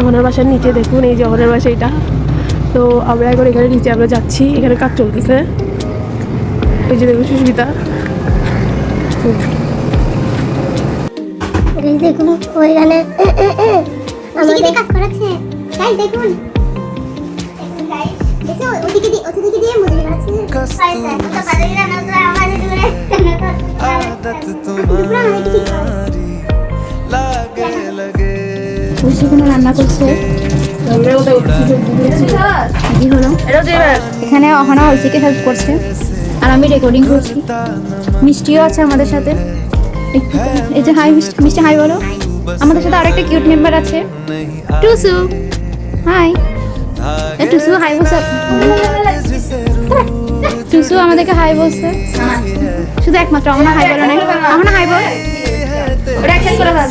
অহনার বাসার নিচে দেখুন এই যে অহনার বাসা এটা। তো আমরা এখন এখানে নিচে আমরা যাচ্ছি এখানে কাজ চলতেছে। এই যে দেখুন সুস্মিতা। এই দেখুন ওইখানে। আমাদের কাজ করাচ্ছে। তাই দেখুন। দেখুন guys, সেখানে রান্না করছে। এখানে অহনা ঐশীকে হেল্প করছে। আর আমি রেকর্ডিং করছি। মিষ্টিও আছে আমাদের সাথে। এই যে হাই মিষ্টি হাই বলো। আমাদের সাথে আরেকটা কিউট মেম্বার আছে। টুসু। হাই টুসু হাই বলছে। টুসু আমাদেরকে হাই বলছে। শুধু একমাত্র অহনা হাই বলো না অহনা হাই বল। ওটা অ্যাকশন করে ফেল।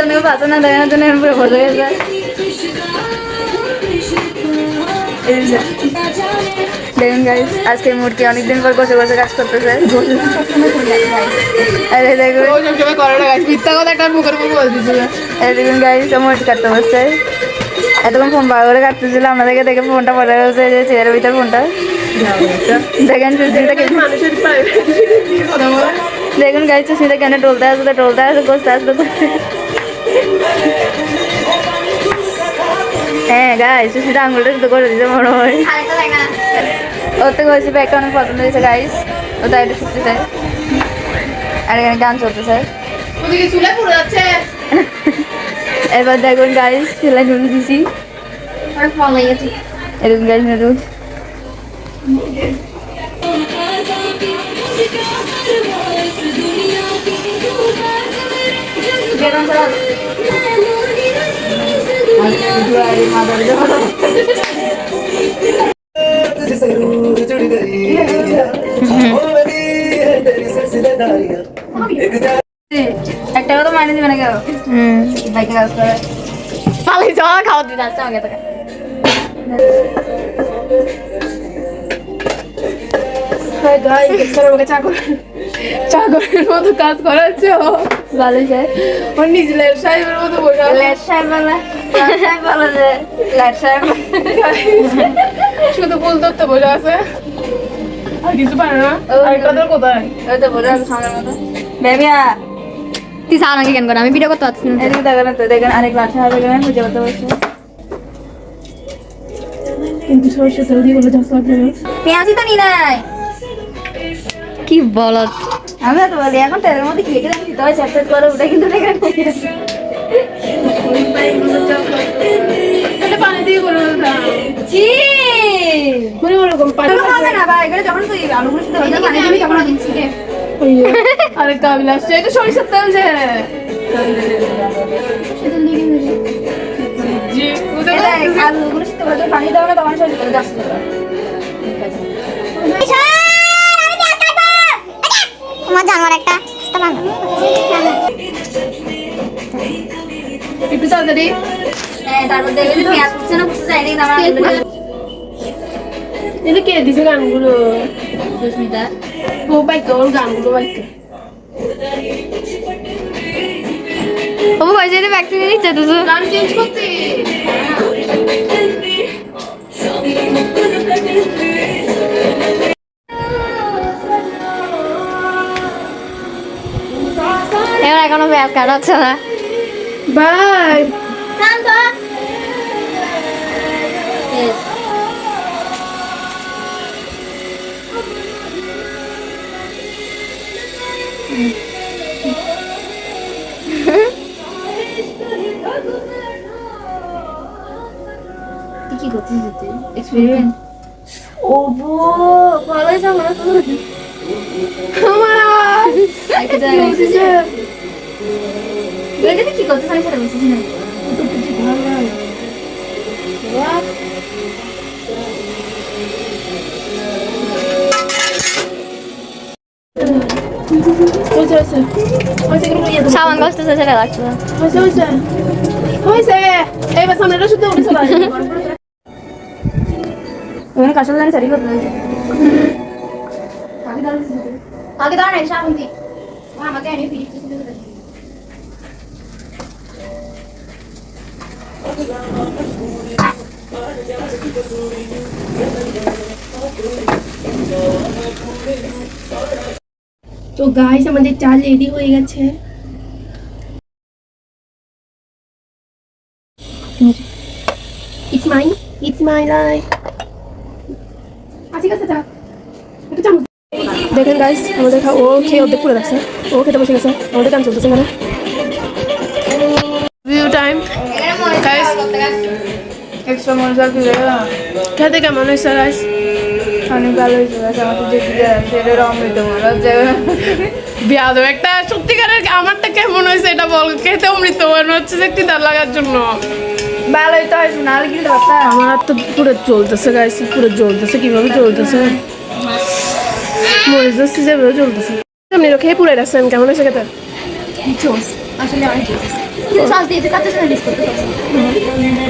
অনেক ভাষা না দেখানোর জন্য গেছে দেখুন গাইজ আজকে মূর্তি অনেকদিন পর বসে বসে কাজ করতেছে। আরে দেখুন। দেখুন মূর্তি কাটতে বসছে। এতক্ষণ ফোন বার করে কাটতেছিল আপনাদেরকে দেখে ফোনটা পড়ে গেছে যে চেয়ারের ভিতর ফোনটা দেখেন সুস্মিতা বলে দেখুন গাড়ি সুস্মিতা কেন টলতে আসতে টলতে আসতে গোস্তে আসতে হ্যাঁ গাই সুস্মিতা আঙুলটা শুধু করে দিতে মনে হয় ওর থেকে হয়েছে ব্যাগটা অনেক পছন্দ হয়েছে গাইজ ও তাই একটু শিখতে চাই আর এখানে গান চলতে চাই চুলে পড়ে যাচ্ছে। Eva Dragon guys, sila dulu di. First one lagi sih. Guys dulu. মানে দিবে না কেউ হুম বাইকে কাজ করে পালাই যাওয়া খাওয়া দিতে আসছে আমাকে তোকে চাকরের মতো কাজ করাচ্ছে ও ভালো স্যার ও নিজলের সাহেবের মতো বসে। লেট সাহেব বলে লেট সাহেব লেট শুধু ফুল ধরতে বসে আছে। আর কিছু পারে না তোর কোথায় ওই তো আছে সামনের মতো। বেবিয়া তুই সারা নাকি কেন করে আমি ভিডিও করতে পারছি না। এদিকে দেখেন তো দেখেন আরেক লাট সাহেব এখানে পুজো করতে বসে কিন্তু সরষে তেল দিয়ে বলে যাস লাগবে না তো নি নাই। কি বলত? আমি তো বলি এখন তেলের মধ্যে কি রেখে দিতে স্যাট স্যাট করে ওটা কিন্তু রেখে তাহলে পানি দিয়ে করে দিতাম ছি! পানি হবে না ভাই এগুলো যখন তুই আলুগুলো শুধু ওইটা পানি দিবি তখন দিচ্ছি ইয়ে, বুঝে এই দেখ, আলুগুলো শুধু ওইটা পানি দাও না তখন সরিয়ে যাচ্ছে আমার জানোয়ার একটা একটু তাড়াতাড়ি হ্যাঁ তারপর দেখবে পেঁয়াজ কুচছে না কুচছে যায়নি আমার আলুগুলো এটা কে দিছে গানগুলো সুস্মিতা ও বাইকে ওর গানগুলো বাইকে ও পয়সা দিয়ে ব্যাগ নিচ্ছে তুই গান চেঞ্জ করতে এবার এখনও ব্যাগ কাটাচ্ছে না বাই তুই কি করছিস তুই এক্সপেরিমেন্ট ও বো ভালোই সামনে তো আইতে যায় এটা কি করছিস আমি সেটা বুঝছিস না হয়েছে কিন্তু ইয়ে দেবো। সাবান কষ্টছে সেটা লাগছে হয়েছে হয়েছে হয়েছে করতে লাগে আগে দাঁড়ান এসে আমি দিই আমাকে এনে ফিরিয়ে তো গাইস আমাদের চাল রেডি হয়ে গেছে ঠিক আছে যা। একটু চামচ দেখেন গাইস আমাদের ও খেয়ে অর্ধেক পুরো রাখছে। ও খেতে বসে গেছে। আমাদের গান চলতেছে এখানে। ভিউ টাইম গাইস এক্সট্রা মজা খেতে কেমন হয়েছে গাইস অনেক ভালো হয়েছে অমৃত মনে বিয়াদ একটা সত্যিকারের আমারটা কেমন হয়েছে এটা বল। খেতে অমৃত মনে হচ্ছে যে তিতার লাগার জন্য। ভালোই তো হয়েছে নাহলে কিনতে পারতাম। আমার তো পুরো জ্বলতেছে গাইস পুরো জ্বলতেছে কীভাবে জ্বলতেছে? মরে যাচ্ছে যেভাবে জ্বলতেছে। আপনি খেয়ে পুরো রাখছেন কেমন হয়েছে খেতে? জোস আসলে অনেক জোস। সস দিয়েছে কাঁচা সাথে ডিস করতে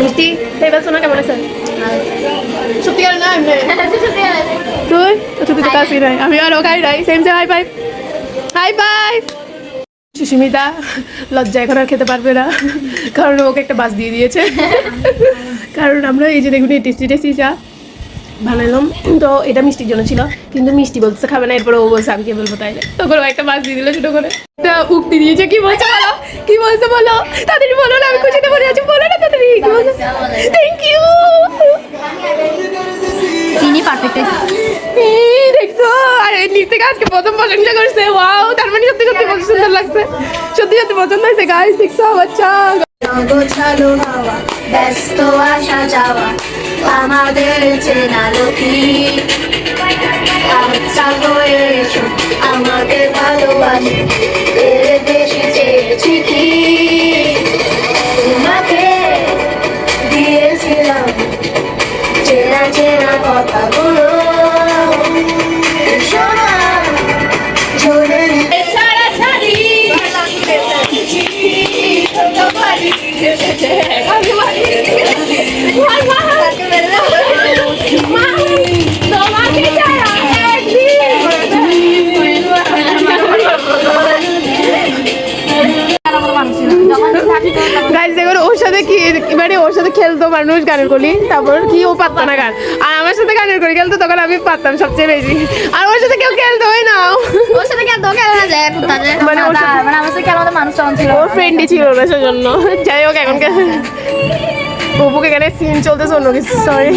মিষ্টি খেয়ে পাচ্ছ কেমন আছে? না। তুই তুই তো কাশি নাই আমি আরও খাই নাই। Same same high five high five Susmita লজ্জা এখন আর খেতে পারবে না। কারণ ওকে একটা বাস দিয়ে দিয়েছে। কারণ আমরা এই যে দেখুন এই টেস্টি টেস্টি চা বানালাম। তো এটা মিষ্টির জন্য ছিল কিন্তু মিষ্টি বলতে খাবে না এরপরে ও বলছে আমি কে বলব তাইলে। তখন ও একটা বাস দিয়ে দিল ছোটো করে। একটা উক্তি দিয়েছে কি বলছে বলো? কি বলছে বলো? তাদের বলো না আমি খুশিতে বলে আছি বলো না তাদের কি বলছে থ্যাংক ইউ চিনি পারফেক্ট এই দেখছ এই নিচ থেকে আজকে প্রথম প্রশংসা করছে। ওয়াও তার মানে সত্যি সত্যি কত সুন্দর লাগছে। সত্যি সত্যি পছন্দ হয়েছে গাইস দেখছ বাচ্চা গোছালো হাওয়া, ব্যস্ত আসা যাওয়া, আমাদের চেনা লোকি আমাকে ভালোবাসো দিয়েছিলাম, চেনা চেনা গানের কলি তারপর কি ও পারতো না গান। আর আমার সাথে গানের করি খেলতো তখন আমি পারতাম সবচেয়ে বেশি। আর ওর সাথে কেউ খেলতো হয় না। ওর সাথে কেন দোকান না যায় মানে ওর সাথে মানে আমার সাথে আমাদের মানুষ তখন ছিল ওর ফ্রেন্ডই ছিল না সেজন্য। যাই হোক এখন বপুকে এখানে সিন চলতেছে অন্য কিছু? সরি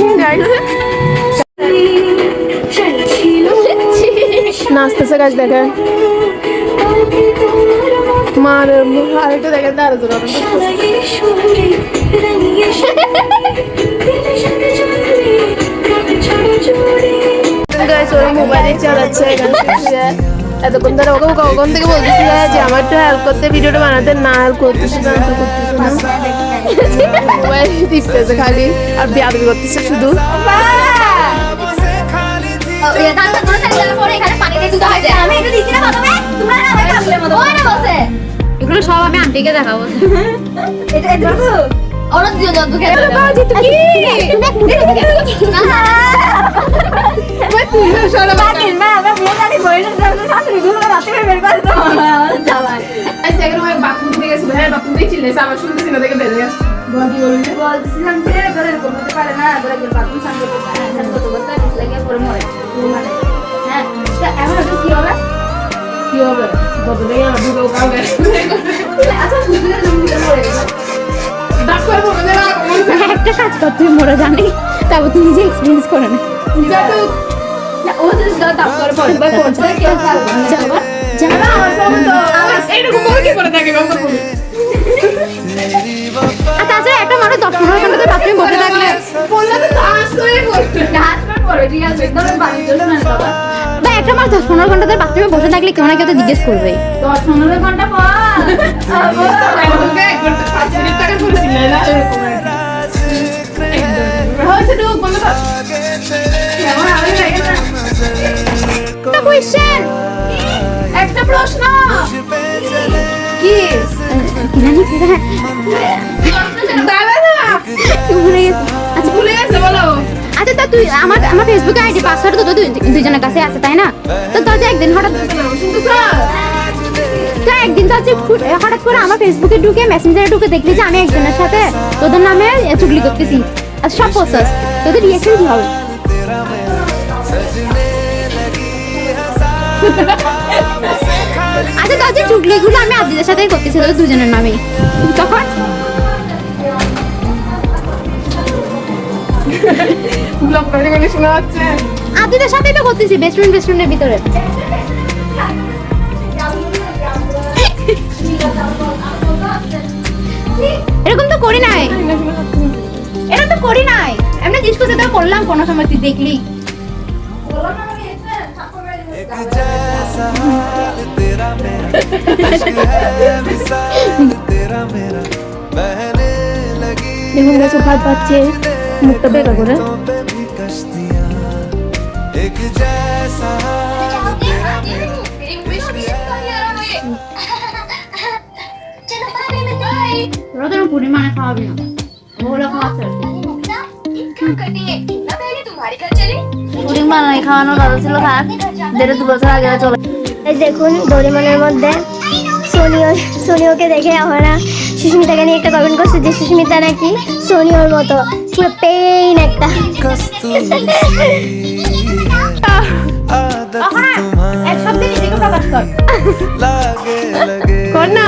নাচতেছে গাছ দেখেন। মার আরেকটা দেখেন তার জন্য মোবাইলে চালাচ্ছে এতক্ষণ ধরে ওকে ওকে ওখান থেকে বলতেছিল যে আমার একটু হেল্প করতে ভিডিওটা বানাতে। না হেল্প করতেছে না তো করতেছে না। মোবাইল টিপতেছে খালি আর বিয়াদবি করতেছে শুধু। এগুলো সব আমি আন্টিকে দেখাবো। ওরা দুজন যত খেতে বাজি তো কি তুই সরা এখন ওই বাথরুম থেকে গেছিল হ্যাঁ বাথরুম থেকে চিল্লেছে আবার শুনতেছি না দেখে বেরিয়ে আসছে বাকি বললি বলছিলাম যে এরকম হতে পারে না যে বাথরুম সামনে করতে করতে করতে লাগে পরে মরে হ্যাঁ এখন কি হবে কি হবে কতটাই আমার দুটো কাউকে আচ্ছা একটা কাজ কর তুই মরে জানি তারপর তুই নিজে এক্সপিরিয়েন্স করে নে। তো করছে কেউ আমার তো এইরকম কি করে থাকে আর তাছাড়া একটা মানুষ দশ পনেরো ঘণ্টা বসে থাকলে বললে তো ডান্স করে করবে ডান্স করে পড়ে একদম বাড়ি চলে না বাবা। বা একটা দশ পনেরো ঘণ্টা ধরে বাথরুমে বসে থাকলে কেউ না কেউ তো জিজ্ঞেস করবে দশ পনেরো ঘণ্টা পর হয়েছে তো। বন্ধ কর আমার আগে একটা কোয়েশ্চেন একটা প্রশ্ন। কি? জানি দাদা। না ভুলে গেছি আচ্ছা আচ্ছা তা তুই আমার আমার ফেসবুকে আইডি পাসওয়ার্ড তো দুই দুইজনের কাছে আছে তাই না? তো তোর একদিন হঠাৎ তো একদিন তো হঠাৎ করে আমার ফেসবুকে ঢুকে মেসেঞ্জারে ঢুকে দেখলি যে আমি একজনের সাথে তোদের নামে চুগলি করতেছি। আর সব তোদের রিয়েকশন কি হবে আচ্ছা তো হচ্ছে চুগলিগুলো আমি আদিদের সাথে করতেছি তোদের দুজনের নামে তখন আদিদের সাথেই তো করতেছি বেস্ট ফ্রেন্ড বেস্ট ভিতরে এরকম তো করি নাই এটা তো করি নাই। এমনি জিজ্ঞেস করতে তো করলাম কোনো সময় তুই দেখলি? দেখুন গাছে পরিমাণে খাওয়াবি না। বহুরকম আছে ছিল খারাপ দেড় বছর আগে দেখুন দরিমানের মধ্যে সোনিও সোনিওকে দেখে আমরা সুস্মিতাকে নিয়ে একটা কমেন্ট করছে যে সুস্মিতা নাকি সোনিওর মতো পুরো পেইন একটা এক সপ্তাহে কর না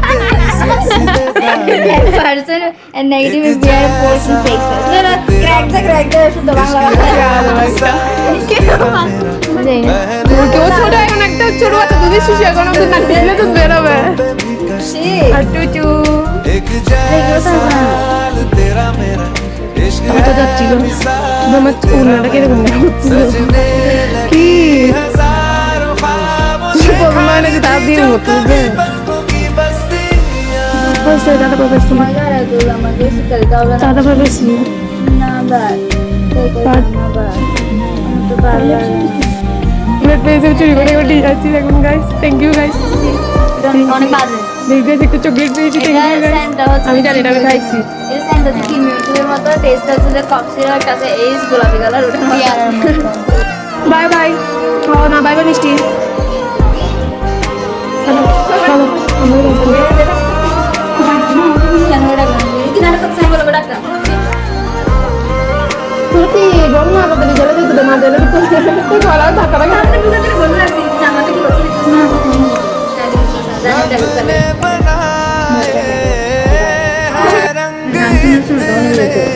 accident person and negative is their person fake না ক্র্যাক যে ক্র্যাক যে শুদ্ধ বাংলা কেউ ছোট এখন একটা ছোট বাচ্চা দুধের শিশু এখন আমাদের নাক দিলে তো বেরোবে আর টুচু एक जैसा हाल तेरा मेरा इश्क তো যাচ্ছিল আমার উনাটা কিরকম सजने কি हजारों ख्वाबों মানে যে তার দিয়ে মতো వస్తుంది దాదాపు వేసి దాదాపు వేసి এবার পেয়েছে চুরি করে করে নিয়ে যাচ্ছি দেখুন গাইস থ্যাংক ইউ গাইস দেখতে একটু চকলেট পেয়েছি থ্যাংক ইউ গাইস আমি জানি না আমি খাইছি। মিষ্টি। শ্রুতি বল না তাড়াতাড়ি জলে যেতে তোমার জলে তুই গলা ধাক্কা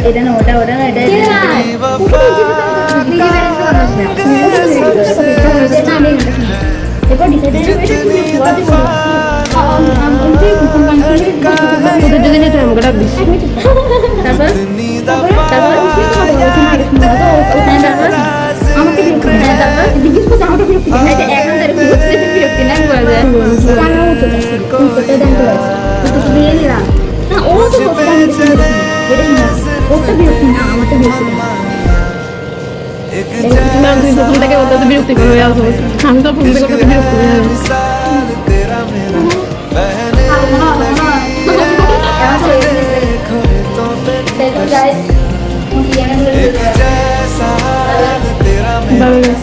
এটা না ওটা ওটা না এটা না এটা না ওটা বিরক্তি না আমারটা বিরক্তি না Ben duyduğum থেকে ওটাতে বিরক্তি করে আসবো আমি তো ফোন থেকে ওটাতে বিরক্ত হয়ে Bye.